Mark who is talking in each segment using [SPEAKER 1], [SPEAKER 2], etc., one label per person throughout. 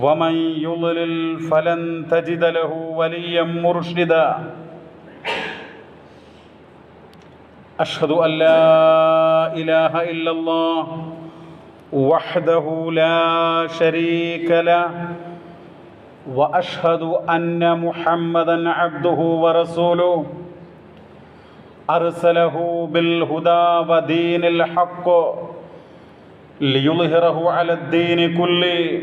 [SPEAKER 1] ومن يضلل فلن تجد له وليا مرشدا أشهد أن لا إله إلا الله وحده لا شريك له وأشهد أن محمدا عبده ورسوله أرسله بالهدى ودين الحق ليظهره على الدين كله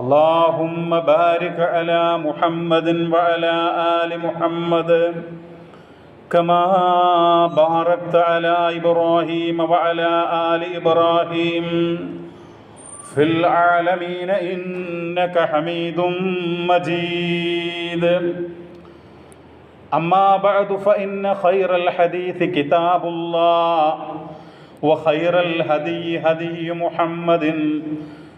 [SPEAKER 1] اللهم بارك على محمد وعلى آل محمد كما باركت على إبراهيم وعلى آل إبراهيم في العالمين إنك حميد مجيد. أما بعد فإن خير الحديث كتاب الله وخير الهدي هدي محمد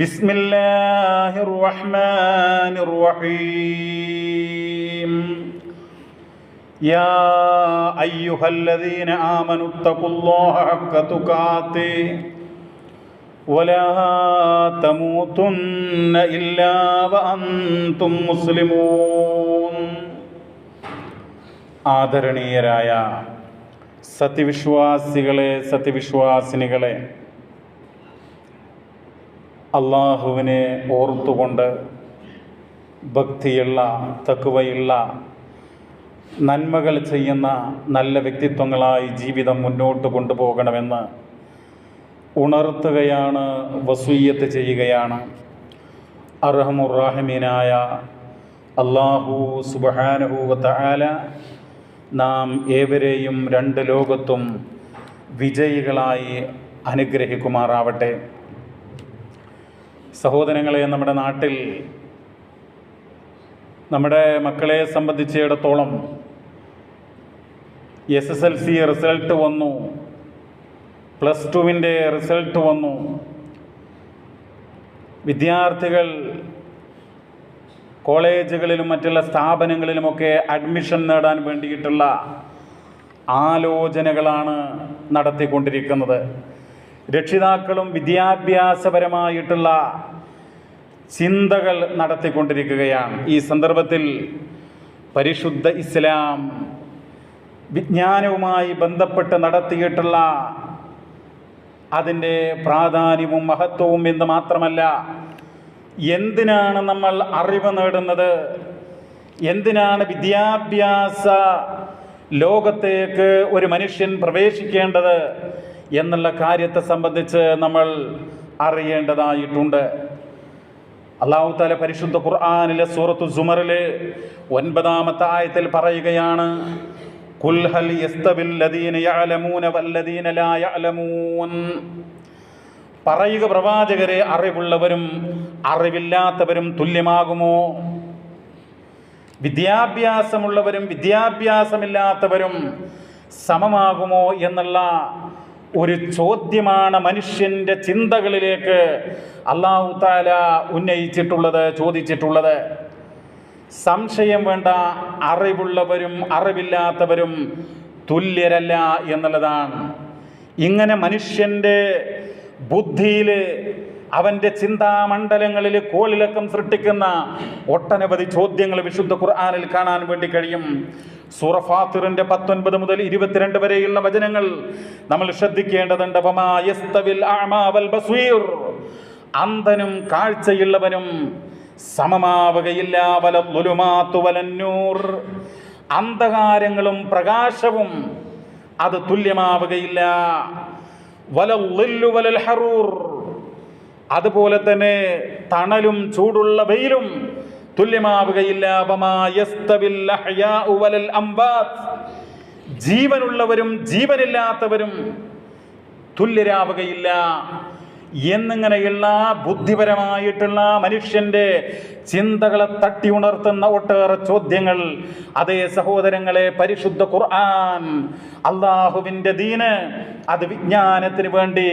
[SPEAKER 1] بسم الله الرحمن الرحيم يا أيها الذين آمنوا اتقوا الله حق تقاته ولا تموتن إلا وأنتم مسلمون ആദരണീയരായ സത്യവിശ്വാസികളെ സത്യവിശ്വാസിനികളെ അള്ളാഹുവിനെ ഓർത്തുകൊണ്ട് ഭക്തിയുള്ള തക്കുവയുള്ള നന്മകൾ ചെയ്യുന്ന നല്ല വ്യക്തിത്വങ്ങളായി ജീവിതം മുന്നോട്ട് കൊണ്ടുപോകണമെന്ന് ഉണർത്തുകയാണ് വസൂയത്ത് ചെയ്യുകയാണ് അർഹമുറാഹിമീനായ അള്ളാഹു സുബഹാനഹൂവത്ത ആല നാം ഏവരെയും രണ്ട് ലോകത്തും വിജയികളായി അനുഗ്രഹിക്കുമാറാവട്ടെ. സഹോദരങ്ങളെ നമ്മുടെ നാട്ടിൽ നമ്മുടെ മക്കളെ സംബന്ധിച്ചിടത്തോളം S S L C result വന്നു. പ്ലസ് ടുവിന്റെ റിസൾട്ട് വന്നു. വിദ്യാർത്ഥികൾ കോളേജുകളിലും മറ്റുള്ള സ്ഥാപനങ്ങളിലുമൊക്കെ അഡ്മിഷൻ നേടാൻ വേണ്ടിയിട്ടുള്ള ആലോചനകളാണ് നടത്തിക്കൊണ്ടിരിക്കുന്നത്. രക്ഷിതാക്കളും വിദ്യാഭ്യാസപരമായിട്ടുള്ള ചിന്തകൾ നടത്തിക്കൊണ്ടിരിക്കുകയാണ്. ഈ സന്ദർഭത്തിൽ പരിശുദ്ധ ഇസ്ലാം വിജ്ഞാനവുമായി ബന്ധപ്പെട്ട് നടത്തിയിട്ടുള്ള അതിന്റെ പ്രാധാന്യവും മഹത്വവും എന്ന് മാത്രമല്ല എന്തിനാണ് നമ്മൾ അറിവ് നേടുന്നത്? എന്തിനാണ് വിദ്യാഭ്യാസ ലോകത്തേക്ക് ഒരു മനുഷ്യൻ പ്രവേശിക്കേണ്ടത്? എന്നുള്ള കാര്യത്തെ സംബന്ധിച്ച് നമ്മൾ അറിയേണ്ടതായിട്ടുണ്ട്. അള്ളാഹു താല പരിശുദ്ധ ഖുർആാനിലെ സൂറത്തു സുമറിലെ ഒൻപതാമത്തെ ആയത്തിൽ പറയുകയാണ് പറയുക പ്രവാചകരെ അറിവുള്ളവരും അറിവില്ലാത്തവരും തുല്യമാകുമോ? വിദ്യാഭ്യാസമുള്ളവരും വിദ്യാഭ്യാസമില്ലാത്തവരും സമമാകുമോ എന്നുള്ള ഒരു ചോദ്യമാണ് മനുഷ്യന്റെ ചിന്തകളിലേക്ക് അള്ളാഹു താല ഉന്നയിച്ചിട്ടുള്ളത് ചോദിച്ചിട്ടുള്ളത്. സംശയം വേണ്ട അറിവുള്ളവരും അറിവില്ലാത്തവരും തുല്യരല്ല എന്നുള്ളതാണ്. ഇങ്ങനെ മനുഷ്യന്റെ ബുദ്ധിയിൽ അവന്റെ ചിന്താമണ്ഡലങ്ങളിൽ കോളിലക്കം സൃഷ്ടിക്കുന്ന ഒട്ടനവധി ചോദ്യങ്ങൾ വിശുദ്ധ ഖുർആാനിൽ കാണാൻ വേണ്ടി കഴിയും. സൂറ ഫാത്തിറിന്റെ പത്തൊൻപത് മുതൽ ഇരുപത്തിരണ്ട് വരെയുള്ള വചനങ്ങൾ നമ്മൾ ശ്രദ്ധിക്കേണ്ടതുണ്ട്. അന്ധനും കാഴ്ചയുള്ളവനും സമമാവുകയില്ല. വലന്നൂർ അന്ധകാരങ്ങളും പ്രകാശവും അത് തുല്യമാവുകയില്ല. വലൽ ഹറൂർ. അതുപോലെ തന്നെ തണലും ചൂടുള്ള വെയിലും തുല്യമാവുകയില്ല. ജീവനുള്ളവരും ജീവനില്ലാത്തവരും തുല്യരാവുകയില്ല എന്നിങ്ങനെയുള്ള ബുദ്ധിപരമായിട്ടുള്ള മനുഷ്യന്റെ ചിന്തകളെ തട്ടി ഉണർത്തുന്ന ഒട്ടേറെ ചോദ്യങ്ങൾ. അതേ സഹോദരങ്ങളെ പരിശുദ്ധ ഖുർആൻ അള്ളാഹുവിന്റെ ദീന് അത് വിജ്ഞാനത്തിന് വേണ്ടി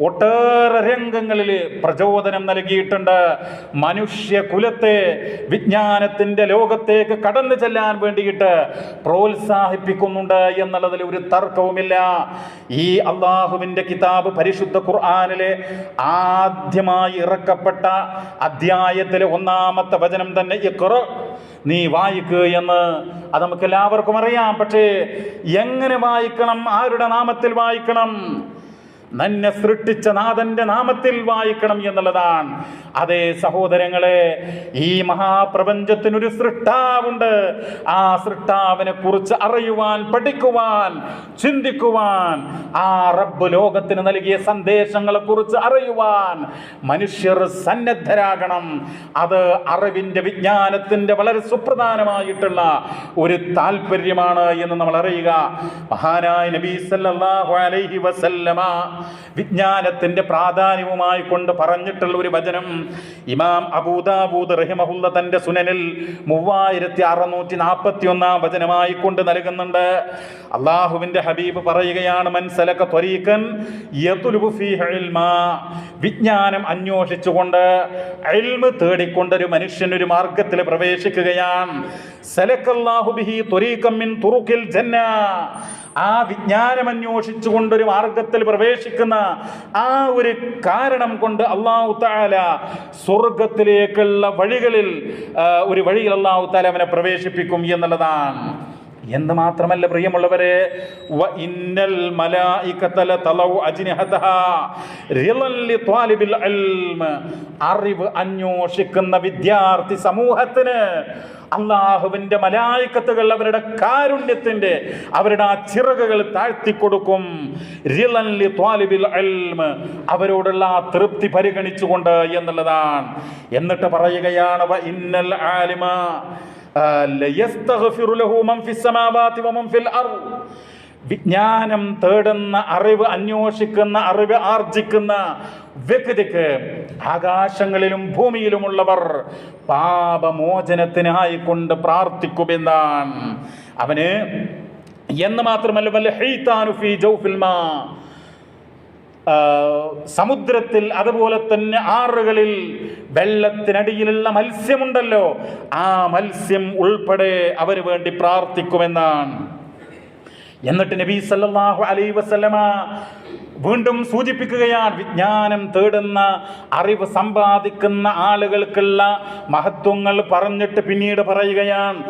[SPEAKER 1] ഒട്ടേറെ രംഗങ്ങളിൽ പ്രചോദനം നൽകിയിട്ടുണ്ട്. മനുഷ്യ കുലത്തെ വിജ്ഞാനത്തിന്റെ ലോകത്തേക്ക് കടന്നു ചെല്ലാൻ വേണ്ടിയിട്ട് പ്രോത്സാഹിപ്പിക്കുന്നുണ്ട് എന്നുള്ളതിൽ ഒരു തർക്കവുമില്ല. ഈ അള്ളാഹുവിന്റെ കിതാബ് പരിശുദ്ധ ഖുർആാനിലെ ആദ്യമായി ഇറക്കപ്പെട്ട അധ്യായത്തിലെ ഒന്നാമത്തെ വചനം തന്നെ ഇഖ്റ. നീ വായിക്കുക എന്ന് അത് നമുക്ക് എല്ലാവർക്കും അറിയാം. പക്ഷേ എങ്ങനെ വായിക്കണം? ആരുടെ നാമത്തിൽ വായിക്കണം? നന്നെ സൃഷ്ടിച്ച നാഥന്റെ നാമത്തിൽ വായിക്കണം എന്നുള്ളതാണ്. അതേ സഹോദരങ്ങളെ ഈ മഹാപ്രപഞ്ചത്തിനൊരു സൃഷ്ടാവുണ്ട്. ആ സൃഷ്ടാവിനെ കുറിച്ച് അറിയുവാൻ പഠിക്കുവാൻ ചിന്തിക്കുവാൻ ആ റബ്ബ് ലോകത്തിന് നൽകിയ സന്ദേശങ്ങളെ കുറിച്ച് അറിയുവാൻ മനുഷ്യർ സന്നദ്ധരാകണം. അത് അറിവിന്റെ വിജ്ഞാനത്തിന്റെ വളരെ സുപ്രധാനമായിട്ടുള്ള ഒരു താല്പര്യമാണ് എന്ന് നമ്മൾ അറിയുക. മഹാനായ നബി സല്ലല്ലാഹു അലൈഹി വസല്ലമ വിജ്ഞാനത്തിന്റെ പ്രാധാന്യവുമായി കൊണ്ട് പറഞ്ഞിട്ടുള്ള ഒരു വചനം. ഇമാം അബൂദാബൂദ് റഹിമഹുല്ല തന്റെ സുനനിൽ മൂവായിരത്തി അറുന്നൂറ്റി നാൽപ്പത്തി ഒന്നാം വചനമായി കൊണ്ട് നൽകുന്നുണ്ട്. അള്ളാഹുവിന്റെ ഹബീബ് പറയുകയാണ് മൻസലക ത്വരീക്കൻ. വിജ്ഞാനം അന്വേഷിച്ചുകൊണ്ട് എൽമ് തേടിക്കൊണ്ട് ഒരു മനുഷ്യൻ ഒരു മാർഗത്തിൽ പ്രവേശിക്കുകയാണ്. സലക്കല്ലാഹുബിഹി ത്വരീഖം മിൻ തുറുക്കിൽ ജന്ന. ആ വിജ്ഞാനം അന്വേഷിച്ചുകൊണ്ട് ഒരു മാർഗത്തിൽ പ്രവേശിക്കുന്ന ആ ഒരു കാരണം കൊണ്ട് അള്ളാഹു താല സ്വർഗത്തിലേക്കുള്ള വഴികളിൽ ഒരു വഴിയിൽ അള്ളാഹു താല അവനെ പ്രവേശിപ്പിക്കും എന്നുള്ളതാണ് എന്ന് മാത്രമല്ല പ്രിയമുള്ളവരെ ഇന്നൽ ലിത്വാലിബിൽ. അറിവ് അന്വേഷിക്കുന്ന വിദ്യാർത്ഥി സമൂഹത്തിന് അള്ളാഹുവിന്റെ മലായിക്കത്തുകൾ അവരുടെ കാരുണ്യത്തിന്റെ അവരുടെ ആ ചിറകുകൾ താഴ്ത്തിക്കൊടുക്കും. അവരോടുള്ള ആ തൃപ്തി പരിഗണിച്ചുകൊണ്ട് എന്നുള്ളതാണ്. എന്നിട്ട് പറയുകയാണ് ഇന്നൽ ആലിമ ലയസ്തഗ്ഫിറു ലഹു മൻ ഫിൽ വിജ്ഞാനം തേടുന്ന അറിവ് അന്വേഷിക്കുന്ന അറിവ് ആർജിക്കുന്ന വ്യക്തിക്ക് ആകാശങ്ങളിലും ഭൂമിയിലുമുള്ളവർ പാപമോചനത്തിനായി കൊണ്ട് പ്രാർത്ഥിക്കുമെന്നാണ്. അവന് എന്ന് മാത്രമല്ല സമുദ്രത്തിൽ അതുപോലെ തന്നെ ആറുകളിൽ വെള്ളത്തിനടിയിലുള്ള മത്സ്യമുണ്ടല്ലോ ആ മത്സ്യം ഉൾപ്പെടെ അവന് വേണ്ടി പ്രാർത്ഥിക്കുമെന്നാണ്. എന്നിട്ട് നബി സല്ലാഹു അലൈ വസല്ലമ വീണ്ടും സൂചിപ്പിക്കുകയാണ് വിജ്ഞാനം തേടുന്ന അറിവ് സമ്പാദിക്കുന്ന ആളുകൾക്കുള്ള മഹത്വങ്ങൾ പറഞ്ഞിട്ട് പിന്നീട് പറയുകയാണ്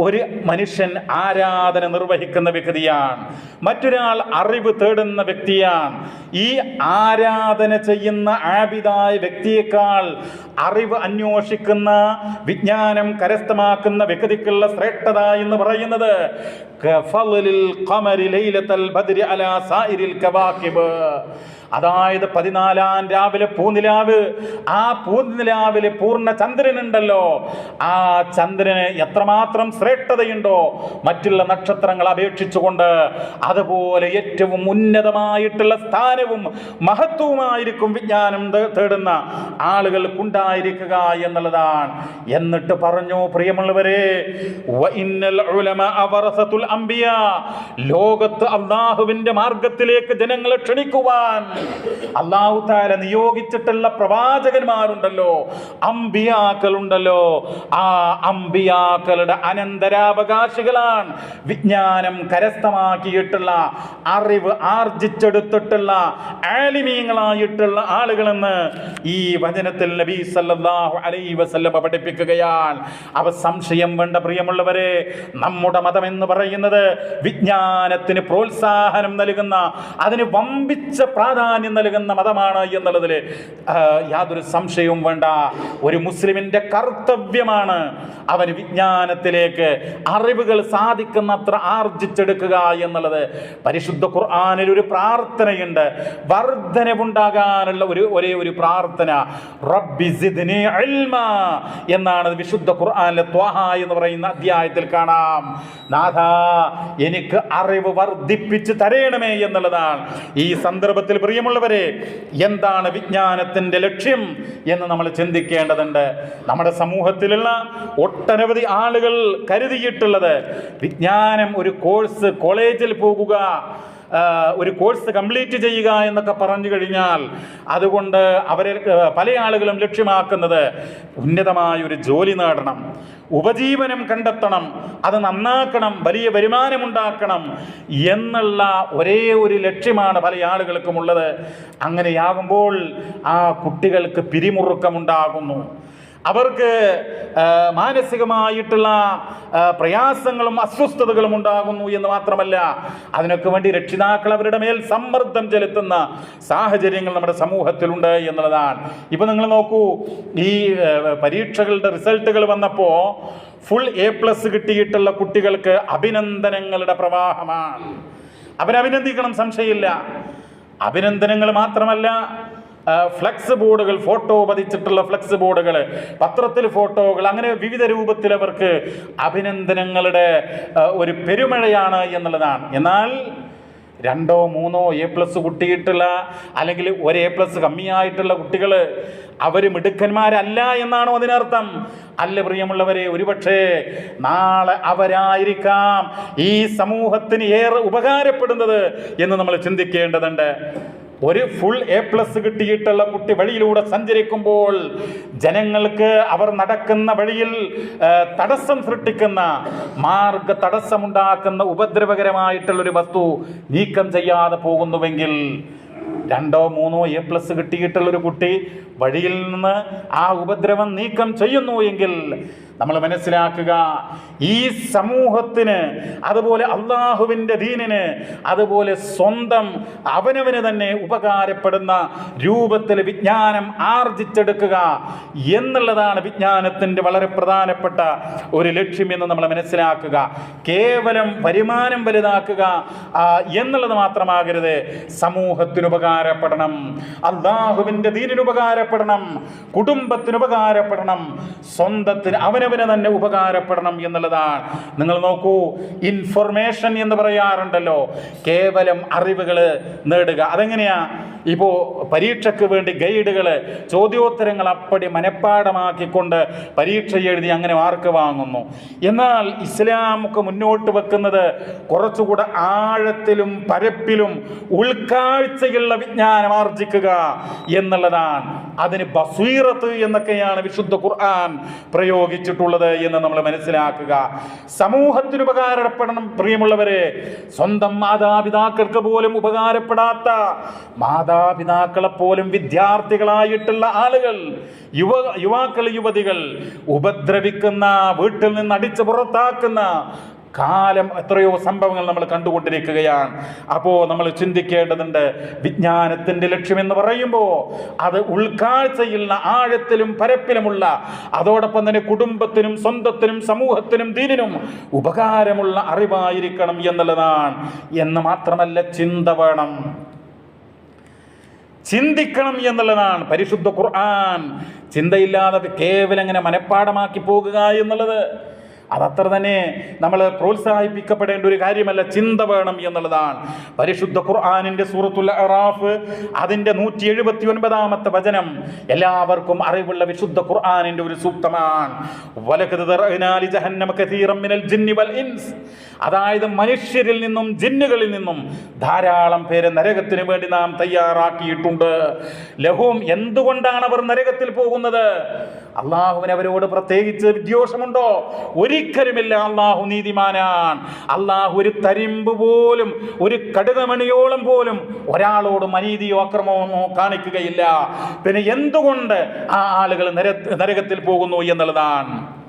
[SPEAKER 1] ഒരു മനുഷ്യൻ ആരാധന നിർവഹിക്കുന്ന വ്യക്തിയാണ്. മറ്റൊരാൾ അറിവ് തേടുന്ന വ്യക്തിയാണ്. ഈ ആരാധന ചെയ്യുന്ന ആബിദായ വ്യക്തിയേക്കാൾ അറിവ് അന്വേഷിക്കുന്ന വിജ്ഞാനം കരസ്ഥമാക്കുന്ന വ്യക്തിക്കുള്ള ശ്രേഷ്ഠത എന്ന് പറയുന്നത് ഖമരി ലൈലത്തൽ ബദ്രി അലാ സായിരിൽ കവാകിബ്. അതായത് പതിനാലാം രാവിലെ പൂനിലാവ്. ആ പൂനിലാവിലെ പൂർണ ചന്ദ്രനുണ്ടല്ലോ. ആ ചന്ദ്രന് എത്രമാത്രം ശ്രേഷ്ഠതയുണ്ടോ? മറ്റുള്ള നക്ഷത്രങ്ങൾ അപേക്ഷിച്ചുകൊണ്ട് അതുപോലെ ഏറ്റവും ഉന്നതമായിട്ടുള്ള സ്ഥാനവും മഹത്വവുമായിരിക്കും വിജ്ഞാനം തേടുന്ന ആളുകൾക്കുണ്ടായിരിക്കുക എന്നുള്ളതാണ്. എന്നിട്ട് പറഞ്ഞു പ്രിയമുള്ളവരെ ലോകത്ത് അള്ളാഹുവിന്റെ മാർഗത്തിലേക്ക് ജനങ്ങളെ ക്ഷണിക്കുവാൻ അള്ളാഹു താല നിയോഗിച്ചിട്ടുള്ള പ്രവാചകന്മാരുണ്ടല്ലോ അമ്പിയാക്കളുണ്ടല്ലോ ആ അമ്പിയാക്കളുടെ അനന്തരാവകാശികളാണ്. വിജ്ഞാനം കരസ്ഥമാക്കിയിട്ടുള്ള അറിവ് ആർജിച്ചെടുത്തിട്ടുള്ള ആലിമീങ്ങളായിട്ടുള്ള ആളുകളെന്ന് ഈ വചനത്തിൽ നബി സല്ലല്ലാഹു അലൈഹി വസല്ലമ പഠിപ്പിക്കുകയാണ്. അവ സംശയം വേണ്ട പ്രിയമുള്ളവരെ നമ്മുടെ മതം എന്ന് പറയുന്നത് വിജ്ഞാനത്തിന് പ്രോത്സാഹനം നൽകുന്ന അതിന് വമ്പിച്ച പ്രാധാന്യം നൽകുന്ന മതമാണ് എന്നുള്ളതിൽ യാതൊരു സംശയവും വേണ്ട. ഒരു മുസ്ലിമിന്റെ കർത്തവ്യമാണ് അവന് വിജ്ഞാനത്തിലേക്ക് അറിവുകൾ സാധിക്കുന്നത്ര ആർജിച്ചെടുക്കുക എന്നുള്ളത്. പരിശുദ്ധ ഖുർആനിൽ ഒരു പ്രാർത്ഥനയുണ്ട്. വർധനവുണ്ടാകാനുള്ള ഒരു ഒരേ ഒരു പ്രാർത്ഥന. എന്നാണ് വിശുദ്ധ ഖുർആാനിലെ ത്വാഹ എന്ന് പറയുന്ന അധ്യായത്തിൽ കാണാം. നാഥ എനിക്ക് അറിവ് വർദ്ധിപ്പിച്ച് തരയണമേ എന്നുള്ളതാണ്. ഈ സന്ദർഭത്തിൽ പ്രിയമുള്ളവരെ എന്താണ് വിജ്ഞാനത്തിന്റെ ലക്ഷ്യം എന്ന് നമ്മൾ ചിന്തിക്കേണ്ടതുണ്ട്. നമ്മുടെ സമൂഹത്തിലുള്ള ഒട്ടനവധി ആളുകൾ കരുതിയിട്ടുള്ളത് വിജ്ഞാനം ഒരു കോഴ്സ് കോളേജിൽ പോകുക ഒരു കോഴ്സ് കംപ്ലീറ്റ് ചെയ്യുക എന്നൊക്കെ പറഞ്ഞു കഴിഞ്ഞാൽ അതുകൊണ്ട് അവരെ പല ആളുകളും ലക്ഷ്യമാക്കുന്നത് ഉന്നതമായ ഒരു ജോലി നേടണം ഉപജീവനം കണ്ടെത്തണം അത് നന്നാക്കണം വലിയ വരുമാനമുണ്ടാക്കണം എന്നുള്ള ഒരേ ഒരു ലക്ഷ്യമാണ് പല ആളുകൾക്കും ഉള്ളത്. അങ്ങനെയാകുമ്പോൾ ആ കുട്ടികൾക്ക് പിരിമുറുക്കമുണ്ടാകുന്നു. അവർക്ക് മാനസികമായിട്ടുള്ള പ്രയാസങ്ങളും അസ്വസ്ഥതകളും ഉണ്ടാകുന്നു എന്ന് മാത്രമല്ല അതിനൊക്കെ വേണ്ടി രക്ഷിതാക്കൾ അവരുടെ മേൽ സമ്മർദ്ദം ചെലുത്തുന്ന സാഹചര്യങ്ങൾ നമ്മുടെ സമൂഹത്തിലുണ്ട് എന്നുള്ളതാണ്. ഇപ്പം നിങ്ങൾ നോക്കൂ ഈ പരീക്ഷകളുടെ റിസൾട്ടുകൾ വന്നപ്പോൾ ഫുൾ എ പ്ലസ് കിട്ടിയിട്ടുള്ള കുട്ടികൾക്ക് അഭിനന്ദനങ്ങളുടെ പ്രവാഹമാണ്. അവരഭിനന്ദിക്കണം സംശയമില്ല. അഭിനന്ദനങ്ങൾ മാത്രമല്ല ഫ്ലെക്സ് ബോർഡുകൾ ഫോട്ടോ പതിച്ചിട്ടുള്ള ഫ്ലെക്സ് ബോർഡുകൾ പത്രത്തിൽ ഫോട്ടോകൾ അങ്ങനെ വിവിധ രൂപത്തിൽ അവർക്ക് അഭിനന്ദനങ്ങളുടെ ഒരു പെരുമഴയാണ് എന്നുള്ളതാണ്. എന്നാൽ രണ്ടോ മൂന്നോ എ പ്ലസ് കുട്ടിയിട്ടുള്ള അല്ലെങ്കിൽ ഒരു എ പ്ലസ് കമ്മിയായിട്ടുള്ള കുട്ടികൾ അവർ മിടുക്കന്മാരല്ല എന്നാണോ അതിനർത്ഥം? അല്ല പ്രിയമുള്ളവരെ ഒരുപക്ഷേ നാളെ അവരായിരിക്കാം ഈ സമൂഹത്തിന് ഏറെ ഉപകാരപ്പെടുന്നത് എന്ന് നമ്മൾ ചിന്തിക്കേണ്ടതുണ്ട്. ഒരു ഫുൾ എ പ്ലസ് കിട്ടിയിട്ടുള്ള കുട്ടി വഴിയിലൂടെ സഞ്ചരിക്കുമ്പോൾ ജനങ്ങൾക്ക് അവർ നടക്കുന്ന വഴിയിൽ തടസ്സം സൃഷ്ടിക്കുന്ന മാർഗ തടസ്സമുണ്ടാക്കുന്ന ഉപദ്രവകരമായിട്ടുള്ളൊരു വസ്തു നീക്കം ചെയ്യാതെ പോകുന്നുവെങ്കിൽ രണ്ടോ മൂന്നോ എ പ്ലസ് കിട്ടിയിട്ടുള്ളൊരു കുട്ടി വഴിയിൽ നിന്ന് ആ ഉപദ്രവം നീക്കം ചെയ്യുന്നു എങ്കിൽ നമ്മൾ മനസ്സിലാക്കുക. ഈ സമൂഹത്തിന് അതുപോലെ അള്ളാഹുവിന്റെ ദീനിന് അതുപോലെ സ്വന്തം അവനവന് തന്നെ ഉപകാരപ്പെടുന്ന രൂപത്തിൽ വിജ്ഞാനം ആർജിച്ചെടുക്കുക എന്നുള്ളതാണ് വിജ്ഞാനത്തിന്റെ വളരെ പ്രധാനപ്പെട്ട ഒരു ലക്ഷ്യമെന്ന് നമ്മൾ മനസ്സിലാക്കുക. കേവലം വരുമാനം വലുതാക്കുക എന്നുള്ളത് മാത്രമാകരുത്. സമൂഹത്തിന് ഉപകാരപ്പെടണം. അള്ളാഹുവിന്റെ ദീനിന് ഉപകാരപ്പെടണം. കുടുംബത്തിന് ഉപകാരപ്പെടണം. സ്വന്തത്തിന് അവനവന് തന്നെ ഉപകാരപ്പെടണം എന്നുള്ളതാണ്. നിങ്ങൾ നോക്കൂ ഇൻഫർമേഷൻ എന്ന് പറയാറുണ്ടല്ലോ. കേവലം അറിവുകൾ നേടുക. അതെങ്ങനെയാ? ഇപ്പോൾ പരീക്ഷയ്ക്ക് വേണ്ടി ഗൈഡുകൾ ചോദ്യോത്തരങ്ങൾ അപ്പടി മനഃപ്പാടമാക്കിക്കൊണ്ട് പരീക്ഷ എഴുതി അങ്ങനെ മാർക്ക് വാങ്ങുന്നു. എന്നാൽ ഇസ്ലാമൊക്കെ മുന്നോട്ട് വെക്കുന്നത് കുറച്ചുകൂടെ ആഴത്തിലും പരപ്പിലും ഉൾക്കാഴ്ചയുള്ള വിജ്ഞാനം ആർജിക്കുക എന്നുള്ളതാണ്. അതിന് ബസീറത്ത് എന്നൊക്കെയാണ് വിശുദ്ധ ഖുർആൻ പ്രയോഗിച്ചിട്ടുള്ളത് എന്ന് നമ്മൾ മനസ്സിലാക്കുക. സമൂഹത്തിന് ഉപകാരപ്പെടണം പ്രിയമുള്ളവരെ. സ്വന്തം മാതാപിതാക്കൾക്ക് പോലും ഉപകാരപ്പെടാത്ത മാതാപിതാക്കളെ പോലും വിദ്യാർത്ഥികളായിട്ടുള്ള ആളുകൾ യുവ യുവാക്കൾ യുവതികൾ ഉപദ്രവിക്കുന്ന വീട്ടിൽ നിന്ന് അടിച്ചു പുറത്താക്കുന്ന കാലം എത്രയോ സംഭവങ്ങൾ നമ്മൾ കണ്ടുകൊണ്ടിരിക്കുകയാണ്. അപ്പോൾ നമ്മൾ ചിന്തിക്കേണ്ടതുണ്ട് വിജ്ഞാനത്തിന്റെ ലക്ഷ്യമെന്ന് പറയുമ്പോൾ അത് ഉൾക്കാഴ്ചയുള്ള ആഴത്തിലും പരപ്പിലുമുള്ള അതോടൊപ്പം തന്നെ കുടുംബത്തിനും സ്വന്തത്തിനും സമൂഹത്തിനും ദീനിനും ഉപകാരമുള്ള അറിവായിരിക്കണം എന്നുള്ളതാണ്. എന്ന് മാത്രമല്ല ചിന്ത വേണം. ചിന്തിക്കണം എന്നുള്ളതാണ് പരിശുദ്ധ ഖുർആൻ. ചിന്തയില്ലാതെ കേവലം അങ്ങനെ മനഃപ്പാടമാക്കി പോകുക എന്നുള്ളത്. അതത്ര തന്നെ നമ്മൾ പ്രോത്സാഹിപ്പിക്കപ്പെടേണ്ട ഒരു കാര്യമല്ല ചിന്ത വേണം എന്നുള്ളതാണ്. പരിശുദ്ധ ഖുർആാനിന്റെ സൂറത്തുൽ അറാഫ് അതിന്റെ നൂറ്റി എഴുപത്തി ഒൻപതാമത്തെ വചനം എല്ലാവർക്കും അറിവുള്ള വിശുദ്ധ ഖുർആാനിന്റെ ഒരു സൂക്തമാണ്. അതായത് മനുഷ്യരിൽ നിന്നും ജിന്നുകളിൽ നിന്നും ധാരാളം പേരെ നരകത്തിന് വേണ്ടി നാം തയ്യാറാക്കിയിട്ടുണ്ട്. ലഹും എന്തുകൊണ്ടാണ് അവർ നരകത്തിൽ പോകുന്നത്? അള്ളാഹുവിന് അവരോട് പ്രത്യേകിച്ച് വിദ്യോഷമുണ്ടോ ഒരിക്കലുമില്ല. അള്ളാഹു നീതിമാനാണ്. അള്ളാഹു ഒരു തരിമ്പ് പോലും ഒരു കടുകമണിയോളം പോലും ഒരാളോടും അനീതിയോ അക്രമമോ കാണിക്കുകയില്ല. പിന്നെ എന്തുകൊണ്ട് ആ ആളുകൾ നരകത്തിൽ പോകുന്നു എന്നുള്ളതാണ്.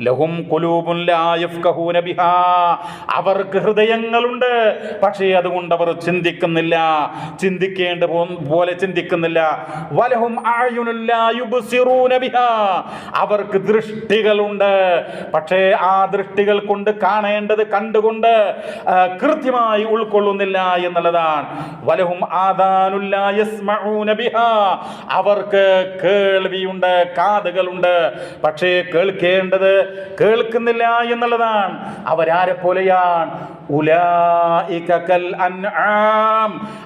[SPEAKER 1] ലഹും ബിഹാ. അവർക്ക് ഹൃദയങ്ങളുണ്ട്. പക്ഷേ അതുകൊണ്ട് അവർ ചിന്തിക്കുന്നില്ല. ചിന്തിക്കേണ്ട പോലെ ചിന്തിക്കുന്നില്ല. വലഹും ബിഹാ. അവർക്ക് ദൃഷ്ടികളുണ്ട്. പക്ഷേ ആ ദൃഷ്ടികൾ കൊണ്ട് കാണേണ്ടത് കണ്ടുകൊണ്ട് കൃത്യമായി ഉൾക്കൊള്ളുന്നില്ല എന്നുള്ളതാണ്. വലഹും ബിഹാ. അവർക്ക് കേൾവിയുണ്ട് കാതുകളുണ്ട്. പക്ഷേ കേൾക്കേണ്ടത് കേൾക്കുന്നില്ല എന്നുള്ളതാണ്. അവരാരെ പോലെയാണ്.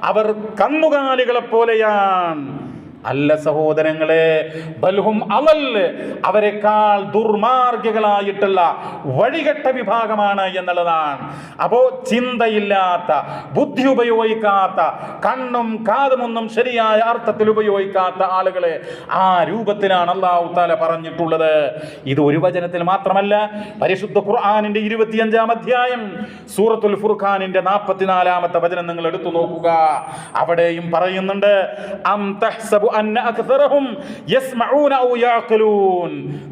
[SPEAKER 1] അവർ കന്നുകാലികളെ പോലെയാണ്. അല്ല സഹോദരങ്ങളെ ബൽഹും അവൽ അവരെക്കാൾ ദുർമാർഗികളായിട്ടുള്ള വഴികെട്ട വിഭാഗമാണ് എന്നുള്ളതാണ്. അപ്പോ ചിന്തയില്ലാത്ത ബുദ്ധി ഉപയോഗിക്കാത്ത കണ്ണും കാതുമൊന്നും ശരിയായ അർത്ഥത്തിൽ ഉപയോഗിക്കാത്ത ആളുകളെ ആ രൂപത്തിലാണ് അള്ളാഹു താല പറഞ്ഞിട്ടുള്ളത്. ഇത് ഒരു വചനത്തിൽ മാത്രമല്ല പരിശുദ്ധ ഖുർആാനിന്റെ ഇരുപത്തിയഞ്ചാം അധ്യായം സൂറത്തുൽ ഫുർഖാനിന്റെ നാൽപ്പത്തിനാലാമത്തെ വചനം നിങ്ങൾ എടുത്തു നോക്കുക. അവിടെയും പറയുന്നുണ്ട് അം തഹ്സബു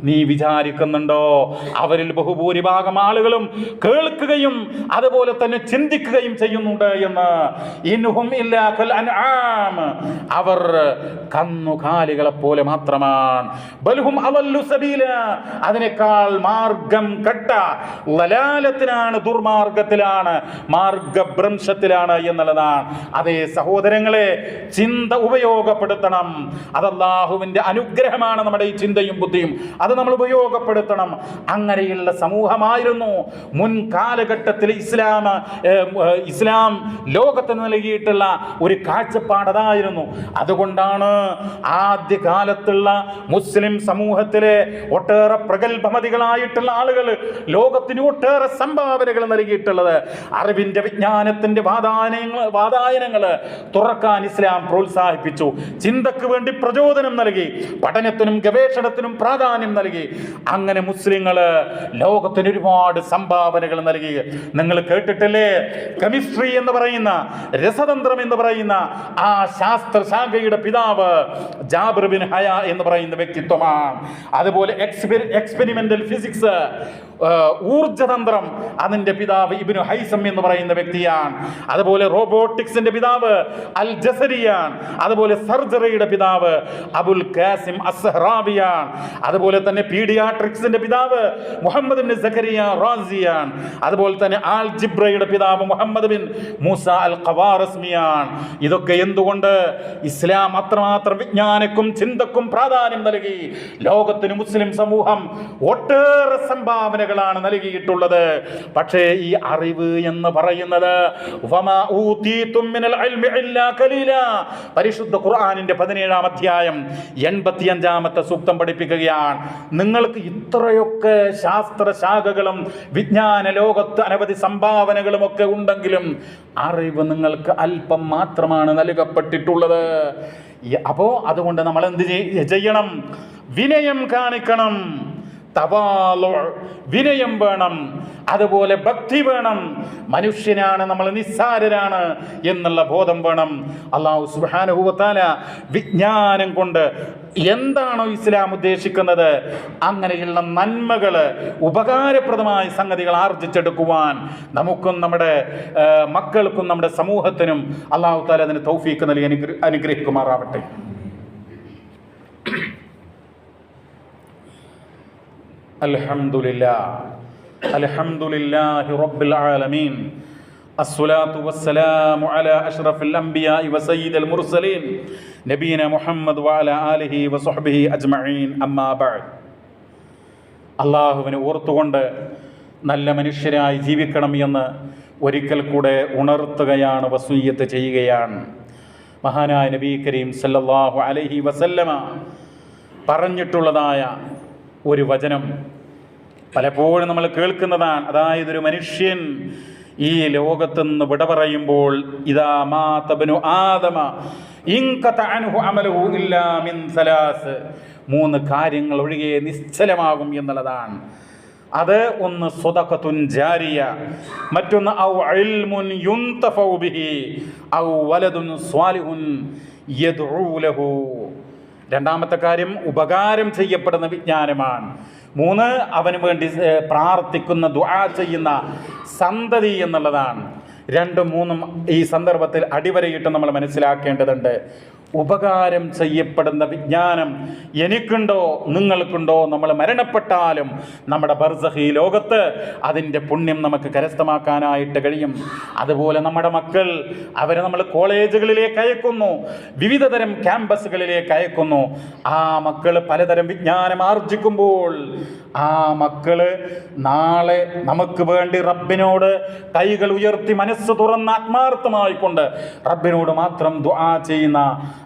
[SPEAKER 1] നീ വിചാരിക്കുന്നുണ്ടോ? അവരിൽ ബഹുഭൂരിഭാഗം ആളുകളും കേൾക്കുകയും അതുപോലെ തന്നെ ചിന്തിക്കുകയും ചെയ്യുന്നുണ്ട് എന്ന്. ഇൻഹും അവർ കന്നുകാലികളെ പോലെ മാത്രമാണ്. അതിനേക്കാൾ മാർഗം കെട്ട ലലാലത്തിനാണ് ദുർമാർഗത്തിലാണ് മാർഗഭ്രംശത്തിലാണ് എന്നുള്ളതാണ്. അതേ സഹോദരങ്ങളെ ചിന്ത ഉപയോഗപ്പെടുത്തണം. അത് അള്ളാഹുവിന്റെ അനുഗ്രഹമാണ് നമ്മുടെ ഈ ചിന്തയും ബുദ്ധിയും. അത് നമ്മൾ ഉപയോഗപ്പെടുത്തണം. അങ്ങനെയുള്ള സമൂഹമായിരുന്നു മുൻ കാലഘട്ടത്തിൽ ഇസ്ലാം ഇസ്ലാം ലോകത്തിന് നൽകിയിട്ടുള്ള ഒരു കാഴ്ചപ്പാട് അതായിരുന്നു. അതുകൊണ്ടാണ് ആദ്യ കാലത്തുള്ള മുസ്ലിം സമൂഹത്തിലെ ഒട്ടേറെ പ്രഗത്ഭമതികളായിട്ടുള്ള ആളുകൾ ലോകത്തിന് ഒട്ടേറെ സംഭാവനകൾ നൽകിയിട്ടുള്ളത്. അറിവിന്റെ വിജ്ഞാനത്തിന്റെ വാതായനങ്ങൾ വാതായനങ്ങൾ തുറക്കാൻ ഇസ്ലാം പ്രോത്സാഹിപ്പിച്ചു. ചിന്തക്ക് വേണ്ടി പ്രചോദനം നൽകി പഠനത്തിനും ഗവേഷണത്തിനും പ്രാധാന്യം നൽകി. അങ്ങനെ മുസ്ലിങ്ങൾ ലോകത്തിന് ഒരുപാട് സംഭാവനകൾ നൽകി. നിങ്ങൾ കേട്ടിട്ടില്ലേ? കെമിസ്ട്രി എന്ന് പറയുന്ന രസതന്ത്രം എന്ന് പറയുന്ന ആ ശാസ്ത്ര ശാഖയുടെ പിതാവ് ജാബിർ ബിൻ ഹയ എന്ന് പറയുന്ന വ്യക്തിത്വമാണ്. അതുപോലെ എക്സ്പെരിമെന്റൽ ഫിസിക്സ് ഊർജതന്ത്രം അതിന്റെ പിതാവ് ഇബിനു ഹൈസം എന്ന് പറയുന്ന വ്യക്തിയാണ്. അതുപോലെ റോബോട്ടിക്സിന്റെ പിതാവ് അൽ ജസരിയാണ് അതുപോലെ സർജറിയുടെ പിതാവ് അബുൽ കാസിം അസ്ഹറാബിയാൻ അതുപോലെ തന്നെ പീഡിയാട്രിക്സിന്റെ പിതാവ് മുഹമ്മദ് ബിൻ സക്കരിയ റാസിയാൻ അതുപോലെ തന്നെ ആൽ ജിബ്രയുടെ പിതാവ് മുഹമ്മദ് ബിൻ മൂസ അൽ ഖവാറസ്മിയാൻ ഇതൊക്കെ എന്തുകൊണ്ട് ഇസ്ലാം അത്രമാത്രം വിജ്ഞാനക്കും ചിന്തക്കും പ്രാധാന്യം നൽകി? ലോകത്തിന് മുസ്ലിം സമൂഹം ഒട്ടേറെ സംഭാവനകളാണ് നൽകിയിട്ടുള്ളത്. പക്ഷേ ഈ അറിവ് എന്ന് പറയുന്നത്. പരിശുദ്ധ ഖുർആാനിന്റെ പതിനേഴാം അധ്യായം എൺപത്തിയഞ്ചാമത്തെ സൂക്തം പഠിപ്പിക്കുകയാണ്. നിങ്ങൾക്ക് ഇത്രയൊക്കെ ശാസ്ത്ര ശാഖകളും വിജ്ഞാന ലോകത്ത് അനവധി സംഭാവനകളും ഒക്കെ ഉണ്ടെങ്കിലും അറിവ് നിങ്ങൾക്ക് അല്പം മാത്രമാണ് നൽകപ്പെട്ടിട്ടുള്ളത്. അപ്പോൾ അപ്പോ അതുകൊണ്ട് നമ്മൾ എന്ത് ചെയ്യണം? വിനയം കാണിക്കണം. തവാലു വിനയം വേണം അതുപോലെ ഭക്തി വേണം മനുഷ്യനാണ് നമ്മൾ നിസ്സാരരാണ് എന്നുള്ള ബോധം വേണം. അള്ളാഹു സുഹാനുഭവത്താല വിജ്ഞാനം കൊണ്ട് എന്താണോ ഇസ്ലാം ഉദ്ദേശിക്കുന്നത്? അങ്ങനെയുള്ള നന്മകൾ ഉപകാരപ്രദമായ സംഗതികൾ ആർജിച്ചെടുക്കുവാൻ നമുക്കും നമ്മുടെ മക്കൾക്കും നമ്മുടെ സമൂഹത്തിനും അള്ളാഹു താല അതിന് തൗഫീക്ക് നൽകി അനുഗ്ര- അനുഗ്രഹിക്കുമാറാവട്ടെ. الحمد لله الحمد لله رب العالمين الصلاة والسلام على أشرف الأنبياء وسيد المرسلين نبينا محمد وعلى آله وصحبه أجمعين أما بعد അള്ളാഹുവിനെ ഓർത്തുകൊണ്ട് നല്ല മനുഷ്യരായി ജീവിക്കണം എന്ന് ഒരിക്കൽ കൂടെ ഉണർത്തുകയാണ് വസൂയത്ത് ചെയ്യുകയാണ് മഹാനായ നബി കരീം സല്ലല്ലാഹു അലൈഹി വസല്ലമ പറഞ്ഞിട്ടുള്ളതായ ഒരു വചനം പലപ്പോഴും നമ്മൾ കേൾക്കുന്നതാണ്. അതായത് ഒരു മനുഷ്യൻ ഈ ലോകത്തുനിന്ന് വിട പറയുമ്പോൾ ഇതാ ആദമ ഇല്ലാ മിൻ സലാസ്. മൂന്ന് കാര്യങ്ങൾ ഒഴികെ നിശ്ചലമാകും എന്നുള്ളതാണ്. അത് ഒന്ന് സ്വതക്കത്തുൻ ജാരിയ മറ്റൊന്ന് ഔ ഇൽമുൻ യുന്തഫൗ ബിഹി ഔ വലദുൻ സ്വാലിഹുൻ യദ്ഉ ലഹു. രണ്ടാമത്തെ കാര്യം ഉപകാരം ചെയ്യപ്പെടുന്ന വിജ്ഞാനമാണ്. മൂന്ന് അവന് വേണ്ടി പ്രാർത്ഥിക്കുന്ന ദുആ ചെയ്യുന്ന സന്തതി എന്നുള്ളതാണ്. രണ്ടും മൂന്നും ഈ സന്ദർഭത്തിൽ അടിവരയിട്ട് നമ്മൾ മനസ്സിലാക്കേണ്ടതുണ്ട്. ഉപകാരം ചെയ്യപ്പെടുന്ന വിജ്ഞാനം എനിക്കുണ്ടോ നിങ്ങൾക്കുണ്ടോ നമ്മൾ മരണപ്പെട്ടാലും നമ്മുടെ ബർസഹി ലോകത്ത് അതിന്റെ പുണ്യം നമുക്ക് കരസ്ഥമാക്കാനായിട്ട് കഴിയും. അതുപോലെ നമ്മുടെ മക്കൾ അവരെ നമ്മൾ കോളേജുകളിലേക്ക് അയക്കുന്നു വിവിധ തരം ക്യാമ്പസുകളിലേക്ക് അയക്കുന്നു. ആ മക്കൾ പലതരം വിജ്ഞാനം ആർജിക്കുമ്പോൾ ആ മക്കൾ നാളെ നമുക്ക് വേണ്ടി റബ്ബിനോട് കൈകൾ ഉയർത്തി മനസ്സ് തുറന്ന് ആത്മാർത്ഥമായിക്കൊണ്ട് റബ്ബിനോട് മാത്രം ദുആ ചെയ്യുന്ന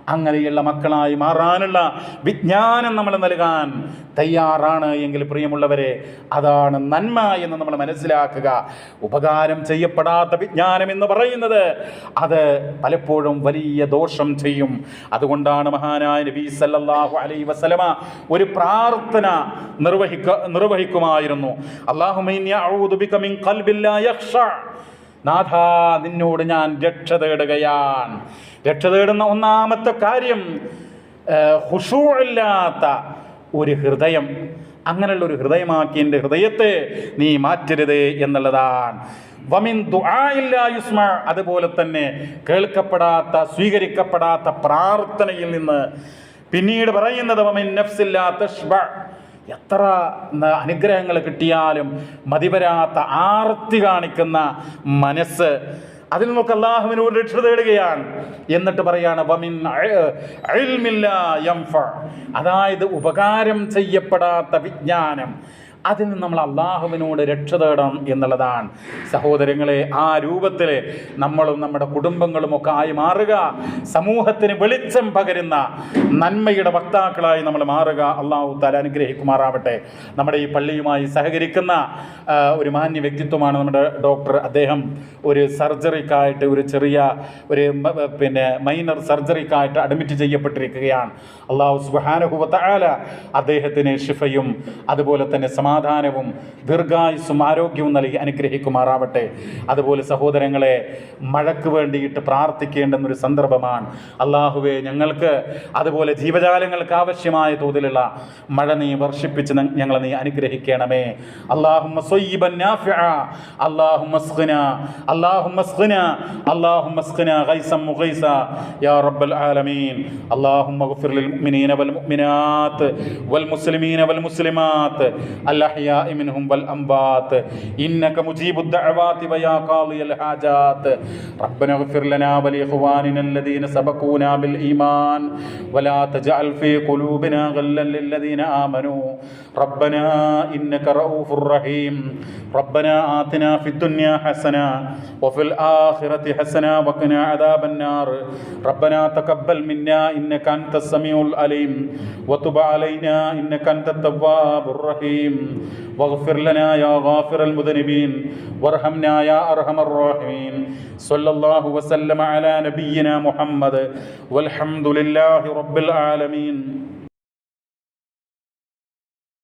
[SPEAKER 1] അങ്ങനെയുള്ള മക്കളായി മാറാനുള്ള വിജ്ഞാനം നമ്മൾ നൽകാൻ തയ്യാറാണ് എങ്കിൽ പ്രിയമുള്ളവരെ അതാണ് നന്മ എന്ന് നമ്മൾ മനസ്സിലാക്കുക. ഉപകാരം ചെയ്യപ്പെടാത്ത വിജ്ഞാനം എന്ന് പറയുന്നത് അത് പലപ്പോഴും വലിയ ദോഷം ചെയ്യും. അതുകൊണ്ടാണ് മഹാനായ നബി സല്ലല്ലാഹു അലൈഹി വസല്ലമ ഒരു പ്രാർത്ഥന നിർവഹിക്ക നിർവഹിക്കുമായിരുന്നു. അള്ളാഹുമിൻ നാഥ നിന്നോട് ഞാൻ രക്ഷ തേടുകയാണ്. രക്ഷ തേടുന്ന ഒന്നാമത്തെ കാര്യം ഹുഷൂല്ലാത്ത ഒരു ഹൃദയം. അങ്ങനെയുള്ള ഒരു ഹൃദയമാക്കി എന്റെ ഹൃദയത്തെ നീ മാറ്റരുത് എന്നുള്ളതാണ്. വമിൻ അതുപോലെ തന്നെ കേൾക്കപ്പെടാത്ത സ്വീകരിക്കപ്പെടാത്ത പ്രാർത്ഥനയിൽ നിന്ന് പിന്നീട് പറയുന്നത് വമിൻ എത്ര അനുഗ്രഹങ്ങൾ കിട്ടിയാലും മതിവരാത്ത ആർത്തി കാണിക്കുന്ന മനസ്സ് അതിൽ നിന്നൊക്കെ അള്ളാഹുവിനോട് രക്ഷ തേടുകയാണ് എന്നിട്ട് പറയാണ്. അതായത് ഉപകാരം ചെയ്യപ്പെടാത്ത വിജ്ഞാനം അതിൽ നിന്ന് നമ്മൾ അള്ളാഹുവിനോട് രക്ഷ തേടണം എന്നുള്ളതാണ്. സഹോദരങ്ങളെ ആ രൂപത്തിൽ നമ്മളും നമ്മുടെ കുടുംബങ്ങളും ഒക്കെ ആയി മാറുക. സമൂഹത്തിന് വെളിച്ചം പകരുന്ന നന്മയുടെ വക്താക്കളായി നമ്മൾ മാറുക. അള്ളാഹു താല അനുഗ്രഹിക്കുമാറാവട്ടെ. നമ്മുടെ ഈ പള്ളിയുമായി സഹകരിക്കുന്ന ഒരു മാന്യ വ്യക്തിത്വമാണ് നമ്മുടെ ഡോക്ടർ അദ്ദേഹം. ഒരു സർജറിക്കായിട്ട് ഒരു ചെറിയ ഒരു പിന്നെ മൈനർ സർജറിക്കായിട്ട് അഡ്മിറ്റ് ചെയ്യപ്പെട്ടിരിക്കുകയാണ്. അള്ളാഹു സുബാനുഭവത്താല അദ്ദേഹത്തിന് ഷിഫയും അതുപോലെ തന്നെ സമാധാനവും ദീർഘായുസ്സും ആരോഗ്യവും നൽകി അനുഗ്രഹിക്കുമാറാവട്ടെ അതുപോലെ സഹോദരങ്ങളെ മഴയ്ക്ക് വേണ്ടിയിട്ട് പ്രാർത്ഥിക്കേണ്ടുന്നൊരു സന്ദർഭമാണ് അള്ളാഹുവെ ഞങ്ങൾക്ക് അതുപോലെ ജീവജാലങ്ങൾക്ക് ആവശ്യമായ തോതിലുള്ള മഴ നീ വർഷിപ്പിച്ച് ന- ഞങ്ങളെ നീ അനുഗ്രഹിക്കണമേ അള്ളാഹുമ്മ സ്വയ്യിബൻ നാഫിഅ اللهم اسقنا اللهم اسقنا اللهم اسقنا غيثا مغيثا يا رب العالمين اللهم اغفر للمؤمنين والمؤمنات والمسلمين والمسلمات الأحياء منهم والأموات إنك مجيب الدعوات ويا قاضي الحاجات. ربنا اغفر لنا ولإخواننا الذين سبقونا بالإيمان. ولا تجعل في قلوبنا غلا للذين آمنوا. ربنا إنك رؤوف رحيم. ربنا آتنا في الدنيا حسنة وفي الآخرة حسنة وقنا عذاب النار. ربنا تقبل منا إنك أنت السميع العليم. وتب علينا إنك أنت التواب الرحيم. واغفر لنا يا غافر المذنبين وارحمنا يا أرحم الراحمين صلى الله وسلم على نبينا محمد والحمد لله رب العالمين